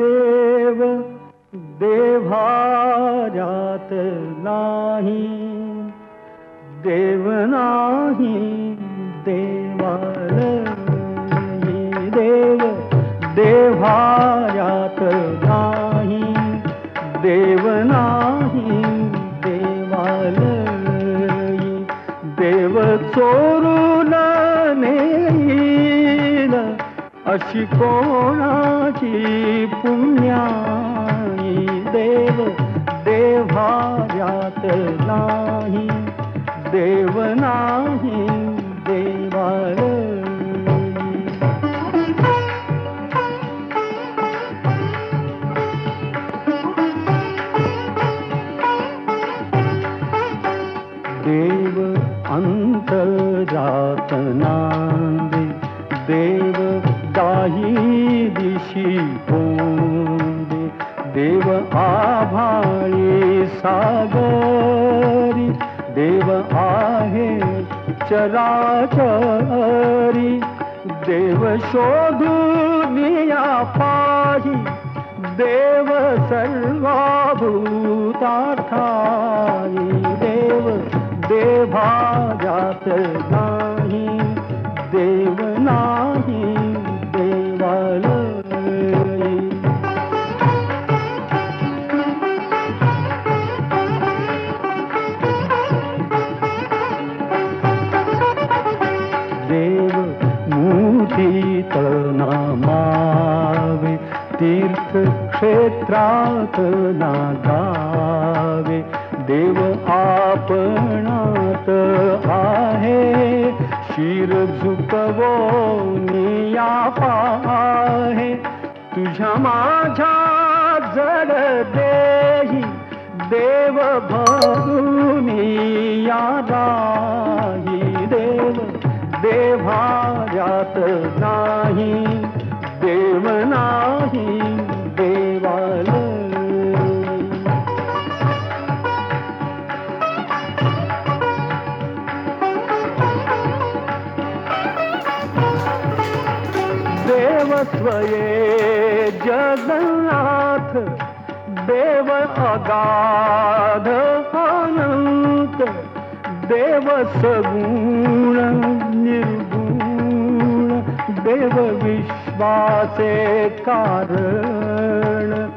देव देव्हार्यात नाही। देव नाही देवालयी देव देव्हार्यात नाही। देव नाही देवालयी देव चोरून अशी कोणाची पुण्याई देव देवाऱ्यात नाही. देव नाही देवालयी देव अंतरात नांदे दिशी पोंदे देव आभाळी सागरी। देव आहे चराचरी। देव शोधून या पाही। देव सर्वभूतार्थाई देव देभाजात नाही। देव नाही। नामावे तीर्थ क्षेत्रात ना देव आपणात आहे शिर झुकवो निया पाहे. तुझ्या माझ्या जड देही देव भगुनी यादा देव्हार्यात नाही देव नाही देवालय देव स्वये जगन्नाथ देव अगाध अनंत देव सगुण निर्गुण देव विश्वासे कारण।